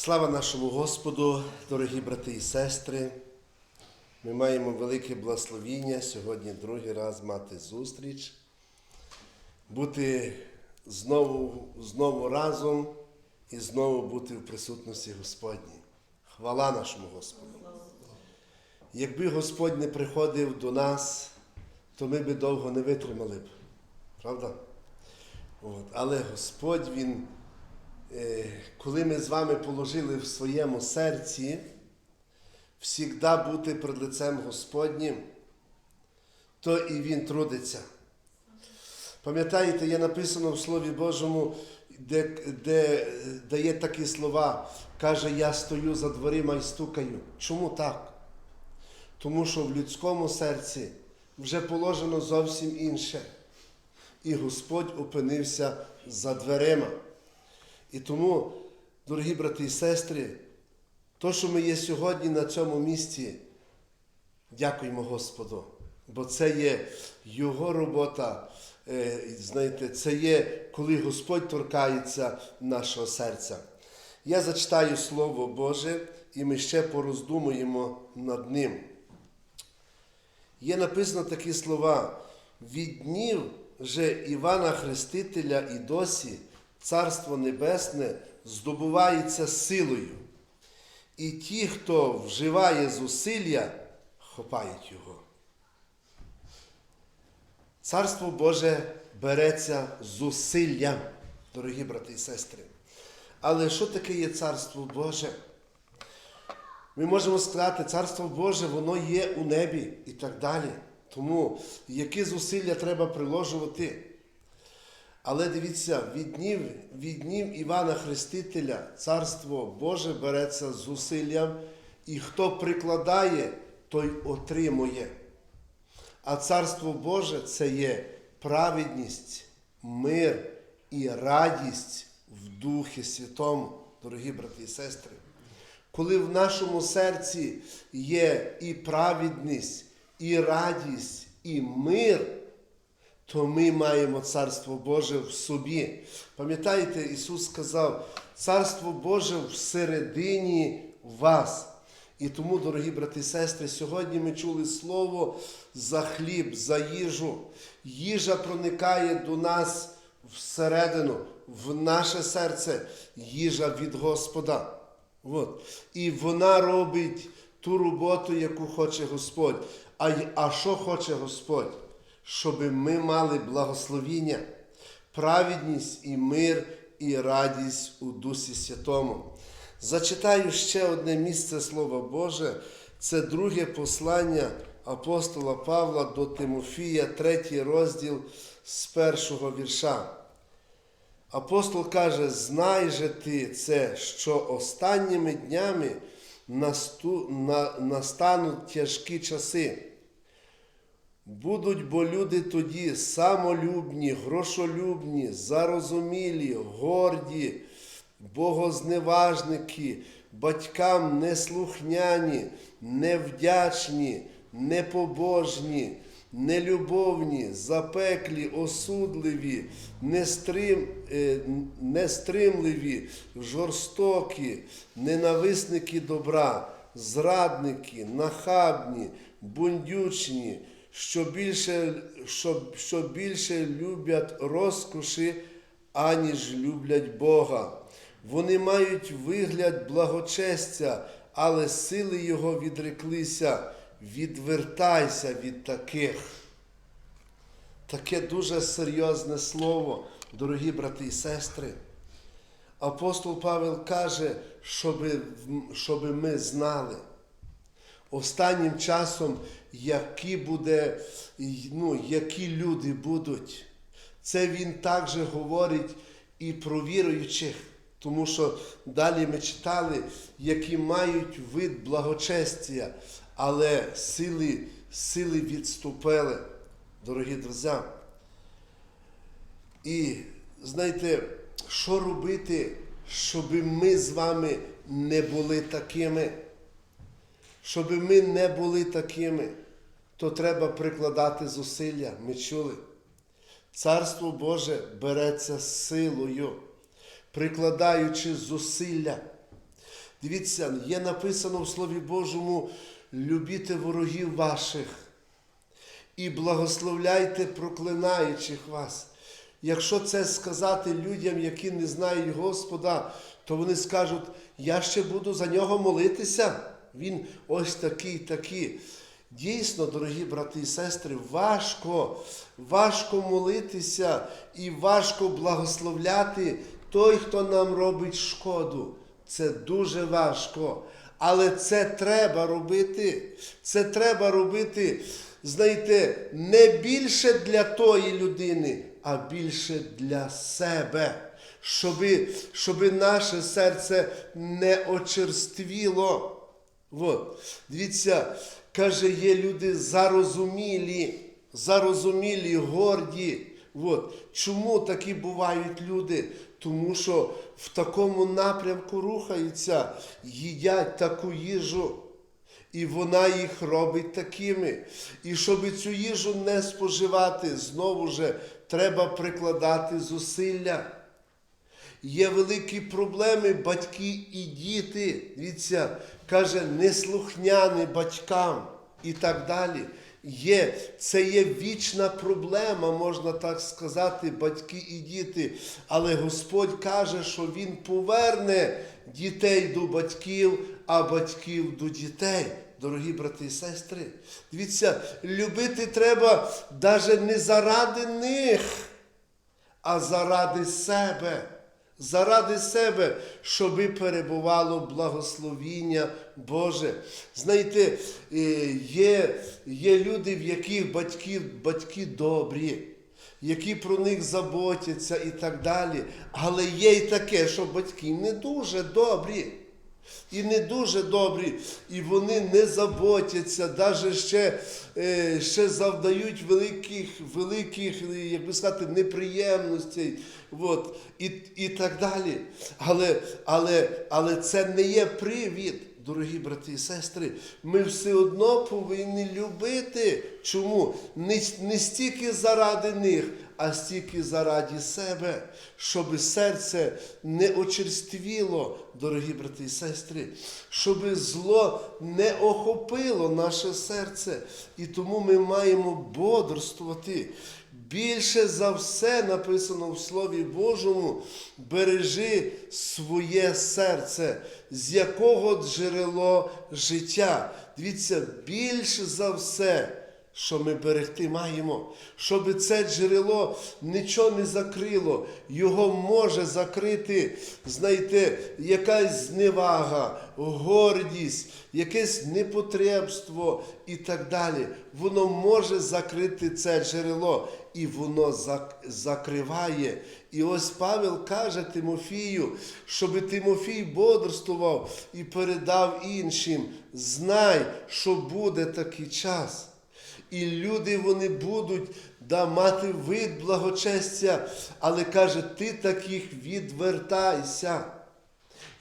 Слава нашому Господу, дорогі брати і сестри. Ми маємо велике благословіння сьогодні другий раз мати зустріч, бути знову, знову разом і знову бути в присутності Господній. Хвала нашому Господу. Якби Господь не приходив до нас, то ми би довго не витримали б. Правда? От. Але Господь Він коли ми з вами положили в своєму серці всігда бути перед лицем Господнім, то і Він трудиться. Пам'ятаєте, є написано в Слові Божому, де, де дає такі слова, каже, я стою за дверима і стукаю. Чому так? Тому що в людському серці вже положено зовсім інше. І Господь опинився за дверима. І тому, дорогі брати і сестри, то, що ми є сьогодні на цьому місці, дякуємо Господу, бо це є Його робота. е, Знаєте, це є, коли Господь торкається нашого серця. Я зачитаю Слово Боже, і ми ще пороздумуємо над ним. Є написано такі слова: від днів же Івана Хрестителя і досі. Царство Небесне здобувається силою, і ті, хто вживає зусилля, хопають його. Царство Боже береться зусиллям, дорогі брати і сестри. Але що таке є Царство Боже? Ми можемо сказати, Царство Боже, воно є у небі і так далі. Тому які зусилля треба приложувати? Але дивіться, від днів, від днів Івана Хрестителя Царство Боже береться з зусиллям, і хто прикладає, той отримує. А Царство Боже це є праведність, мир і радість в Духі Святому, дорогі брати і сестри. Коли в нашому серці є і праведність, і радість, і мир то ми маємо Царство Боже в собі. Пам'ятаєте, Ісус сказав, Царство Боже всередині вас. І тому, дорогі брати і сестри, сьогодні ми чули слово за хліб, за їжу. Їжа проникає до нас всередину, в наше серце, їжа від Господа. От. І вона робить ту роботу, яку хоче Господь. А, а що хоче Господь? Щоб ми мали благословіння, праведність і мир і радість у Дусі Святому. Зачитаю ще одне місце Слова Боже, це друге послання апостола Павла до Тимофія, третій розділ з першого вірша. Апостол каже: знай же ти це, що останніми днями настануть тяжкі часи. Будуть бо люди тоді самолюбні, грошолюбні, зарозумілі, горді, богозневажники, батькам неслухняні, невдячні, непобожні, нелюбовні, запеклі, осудливі, нестрим, е, нестримливі, жорстокі, ненависники добра, зрадники, нахабні, бундючні що більше що, що більше люблять розкоші, аніж люблять Бога. Вони мають вигляд благочестя, але сили Його відреклися. Відвертайся від таких. Таке дуже серйозне слово, дорогі брати і сестри. Апостол Павел каже, щоби ми знали останнім часом, які буде, ну, які люди будуть. Це він також говорить і про віруючих, тому що далі ми читали, які мають вид благочестя, але сили, сили відступили, дорогі друзі. І знаєте, що робити, щоб ми з вами не були такими? Щоб ми не були такими, то треба прикладати зусилля. Ми чули. Царство Боже береться силою, прикладаючи зусилля. Дивіться, є написано в Слові Божому: любіте ворогів ваших і благословляйте проклинаючих вас. Якщо це сказати людям, які не знають Господа, то вони скажуть, я ще буду за нього молитися. Він ось такий, такий. Дійсно, дорогі брати і сестри, важко, важко молитися і важко благословляти той, хто нам робить шкоду. Це дуже важко. Але це треба робити. Це треба робити, знаєте, не більше для тої людини, а більше для себе. Щоби, щоби наше серце не очерствіло. От. Дивіться, каже, є люди зарозумілі, зарозумілі, горді. От. Чому такі бувають люди? Тому що в такому напрямку рухаються, їдять таку їжу. І вона їх робить такими. І щоб цю їжу не споживати, знову ж треба прикладати зусилля. Є великі проблеми батьки і діти. Дивіться, каже, неслухняні батькам і так далі. Є, це є вічна проблема, можна так сказати, батьки і діти. Але Господь каже, що Він поверне дітей до батьків, а батьків до дітей. Дорогі брати і сестри, дивіться, любити треба навіть не заради них, а заради себе. Заради себе, щоби перебувало благословіння Боже. Знаєте, е, є, є люди, в яких батьки, батьки добрі, які про них заботяться і так далі. Але є й таке, що батьки не дуже добрі. І не дуже добрі, і вони не заботяться, навіть ще, е, ще завдають великих, великих, як би сказати, неприємностей. От, і, і так далі. Але, але, але це не є привід, дорогі брати і сестри. Ми все одно повинні любити. Чому? Не, не стільки заради них, а стільки заради себе, щоб серце не очерствіло, дорогі брати і сестри, щоб зло не охопило наше серце. І тому ми маємо бодрствувати. Більше за все написано в Слові Божому, бережи своє серце, з якого джерело життя. Дивіться, більше за все що ми берегти маємо, щоб це джерело нічого не закрило, його може закрити, знаєте, якась зневага, гордість, якесь непотребство і так далі. Воно може закрити це джерело, і воно закриває. І ось Павел каже Тимофію, щоб Тимофій бодрствував і передав іншим. Знай, що буде такий час. І люди вони будуть да, мати вид благочестя, але каже, ти таких відвертайся.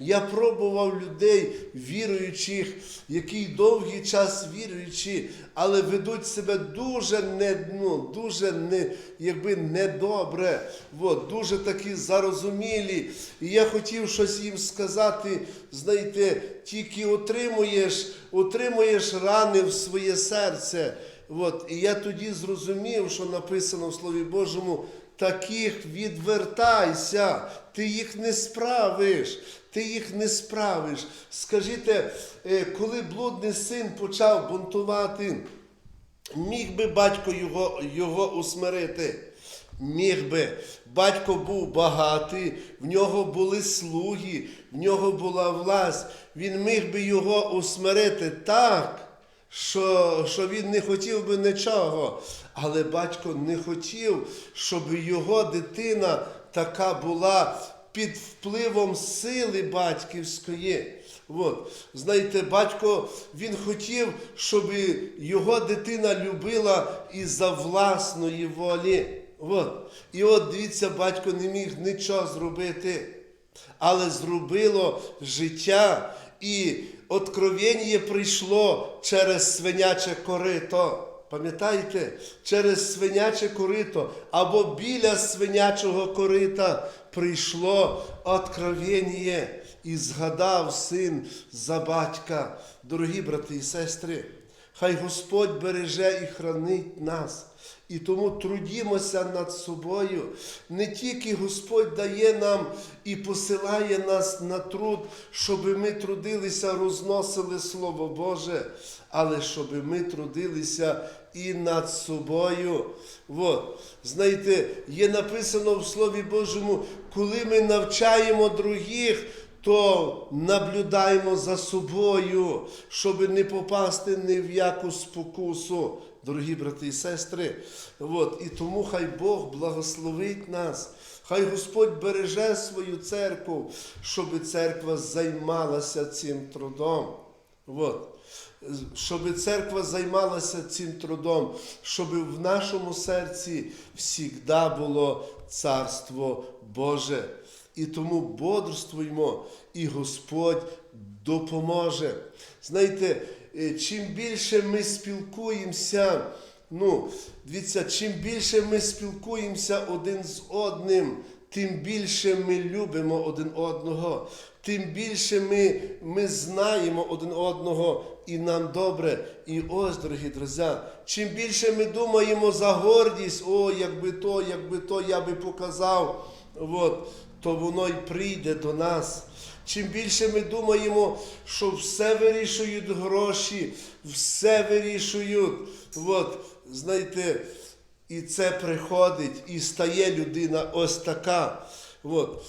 Я пробував людей, віруючих, які довгий час віруючі, але ведуть себе дуже не, ну, дуже не, якби недобре, от, дуже такі зарозумілі. І я хотів щось їм сказати, знаєте, тільки отримуєш, отримуєш рани в своє серце. От, і я тоді зрозумів, що написано в Слові Божому, таких відвертайся, ти їх не справиш, ти їх не справиш. Скажіть, е, коли блудний син почав бунтувати, міг би батько його, його усмирити? Міг би. Батько був багатий, в нього були слуги, в нього була власть. Він міг би його усмирити так що, що він не хотів би нічого. Але батько не хотів, щоб його дитина така була під впливом сили батьківської. От. Знаєте, батько він хотів, щоб його дитина любила із-за власної волі. От. І от дивіться, батько не міг нічого зробити, але зробило життя. І откровення прийшло через свиняче корито. Пам'ятаєте, через свиняче корито або біля свинячого корита прийшло откровення і згадав син за батька. Дорогі брати і сестри, хай Господь береже і хранить нас. І тому трудімося над собою. Не тільки Господь дає нам і посилає нас на труд, щоб ми трудилися, розносили Слово Боже, але щоб ми трудилися і над собою. От. Знаєте, є написано в Слові Божому, коли ми навчаємо других, то наблюдаємо за собою, щоб не попасти ні в яку спокусу, дорогі брати і сестри. От. І тому хай Бог благословить нас. Хай Господь береже свою церкву, щоб церква займалася цим трудом. От. Щоб церква займалася цим трудом, щоб в нашому серці завжди було Царство Боже. І тому бодрствуймо, і Господь допоможе. Знаєте, чим більше ми спілкуємося, ну, дивіться, чим більше ми спілкуємося один з одним, тим більше ми любимо один одного, тим більше ми, ми знаємо один одного і нам добре. І ось, дорогі друзі, чим більше ми думаємо за гордість, о, якби то, якби то я би показав, от, то воно й прийде до нас. Чим більше ми думаємо, що все вирішують гроші, все вирішують, от, знаєте, і це приходить, і стає людина ось така. От.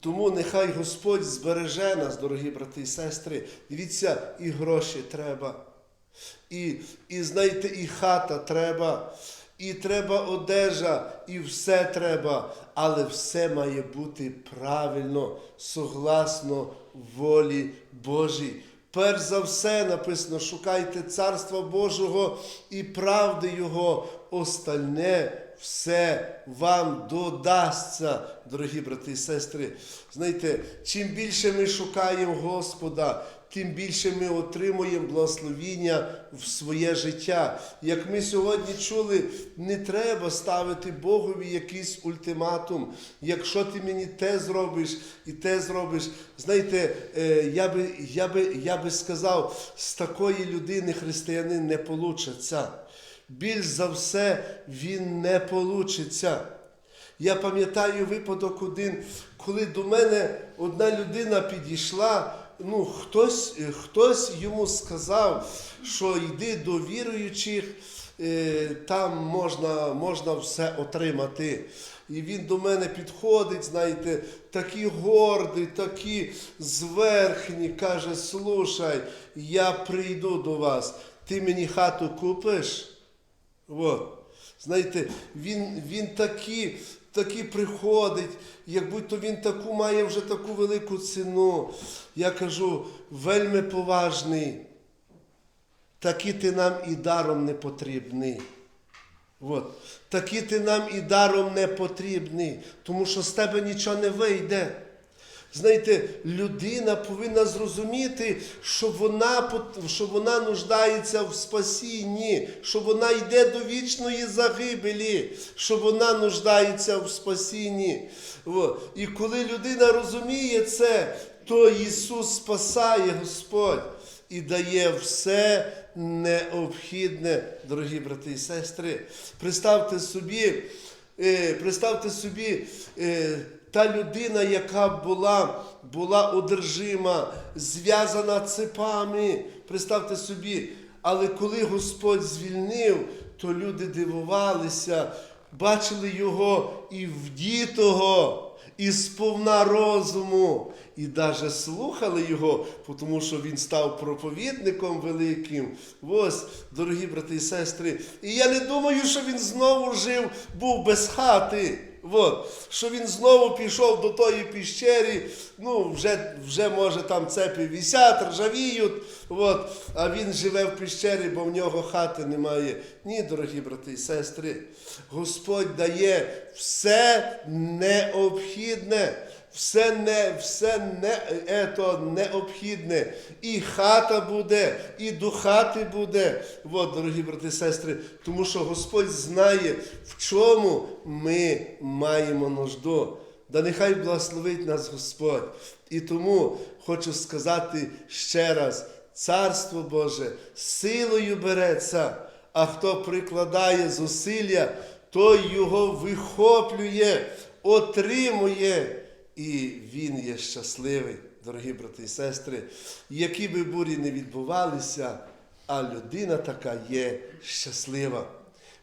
Тому нехай Господь збереже нас, дорогі брати і сестри. Дивіться, і гроші треба. І, і знаєте, і хата треба, і треба одежа, і все треба, але все має бути правильно, согласно волі Божій. Перш за все написано, шукайте Царства Божого і правди Його, остальне все вам додасться, дорогі брати і сестри. Знаєте, чим більше ми шукаємо Господа, тим більше ми отримуємо благословіння в своє життя. Як ми сьогодні чули, не треба ставити Богові якийсь ультиматум. Якщо ти мені те зробиш і те зробиш, знаєте, е, я би, я би, я би сказав, з такої людини християнин не получиться. Більш за все, він не получиться. Я пам'ятаю випадок один, коли до мене одна людина підійшла, ну, хтось, хтось йому сказав, що йди до віруючих, е, там можна, можна все отримати. І він до мене підходить, знаєте, такий гордий, такий зверхній, каже: слушай, я прийду до вас, ти мені хату купиш? От. Знаєте, він, він такі, такі приходить, як будь-то він таку має вже таку велику ціну. Я кажу, вельми поважний, такі ти нам і даром не потрібний. От. Такі ти нам і даром не потрібний, тому що з тебе нічого не вийде. Знаєте, людина повинна зрозуміти, що вона, що вона нуждається в спасінні, що вона йде до вічної загибелі, що вона нуждається в спасінні. І коли людина розуміє це, то Ісус спасає Господь і дає все необхідне, дорогі брати і сестри. Представте собі, представте собі. е, та людина, яка була, була одержима, зв'язана цепами, представте собі, але коли Господь звільнив, то люди дивувалися, бачили його і вдітого, і сповна розуму, і навіть слухали його, тому що він став проповідником великим. Ось, дорогі брати і сестри. І я не думаю, що він знову жив, був без хати. От, що він знову пішов до тої піщері, ну, вже, вже може там цепи вісять, ржавіють, от, а він живе в піщері, бо в нього хати немає. Ні, дорогі брати і сестри, Господь дає все необхідне. Все не, все не, ето, необхідне. І хата буде, і до хати буде. От, дорогі брати і сестри, тому що Господь знає, в чому ми маємо нужду. Да нехай благословить нас Господь. І тому хочу сказати ще раз: Царство Боже силою береться, а хто прикладає зусилля, той його вихоплює, отримує, і він є щасливий, дорогі брати і сестри, які би бурі не відбувалися, а людина така є щаслива.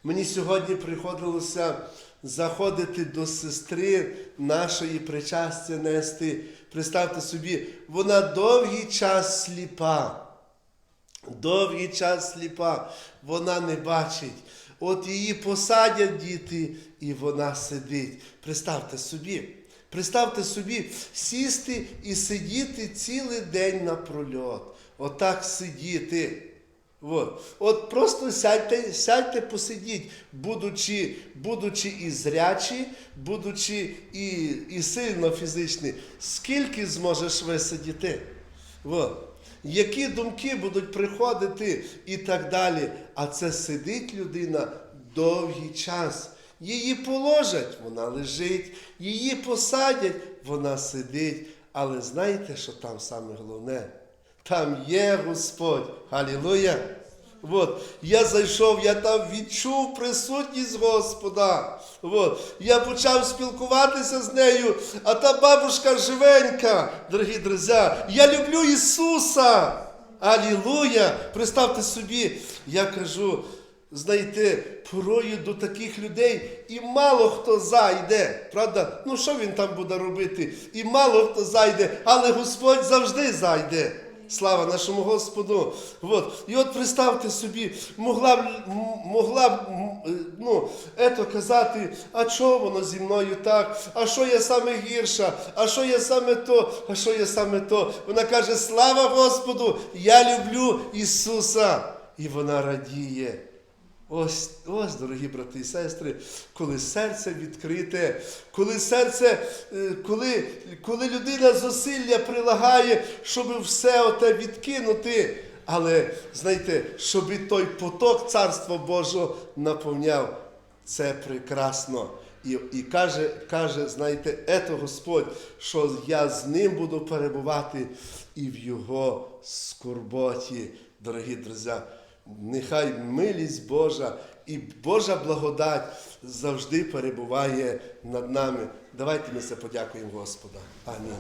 Мені сьогодні приходилося заходити до сестри нашої причастя нести. Представте собі, вона довгий час сліпа. Довгий час сліпа, вона не бачить. От її посадять діти, і вона сидить. Представте собі, представте собі, сісти і сидіти цілий день напрольот. Отак сидіти. От. От просто сядьте, сядьте, посидіть, будучи, будучи і зрячі, будучи і, і сильно фізичні. Скільки зможеш висидіти? От. Які думки будуть приходити і так далі. А це сидить людина довгий час. Її положать, вона лежить, її посадять, вона сидить. Але знаєте, що там саме головне? Там є Господь. Халілуя! От. Я зайшов, я там відчув присутність Господа. От. Я почав спілкуватися з нею, а та бабушка живенька, дорогі друзі. Я люблю Ісуса. Алілуя! Представте собі, я кажу, знаєте, порою до таких людей і мало хто зайде. Правда? Ну що він там буде робити? І мало хто зайде, але Господь завжди зайде. Слава нашому Господу. От. І от представте собі, могла б, могла б е, ну, ето казати, а чого воно зі мною так? А що я саме гірша? А що я саме то? А що я саме то? Вона каже: Слава Господу! Я люблю Ісуса! І вона радіє. Ось, ось, дорогі брати і сестри, коли серце відкрите, коли серце, е, коли, коли людина зусилля прилагає, щоб все оте відкинути, але знаєте, щоб той поток Царства Божого наповняв, це прекрасно. І, і каже, каже, знаєте, ето Господь, що я з ним буду перебувати і в його скорботі, дорогі друзі. Нехай милість Божа і Божа благодать завжди перебуває над нами. Давайте ми це подякуємо Господа. Амінь.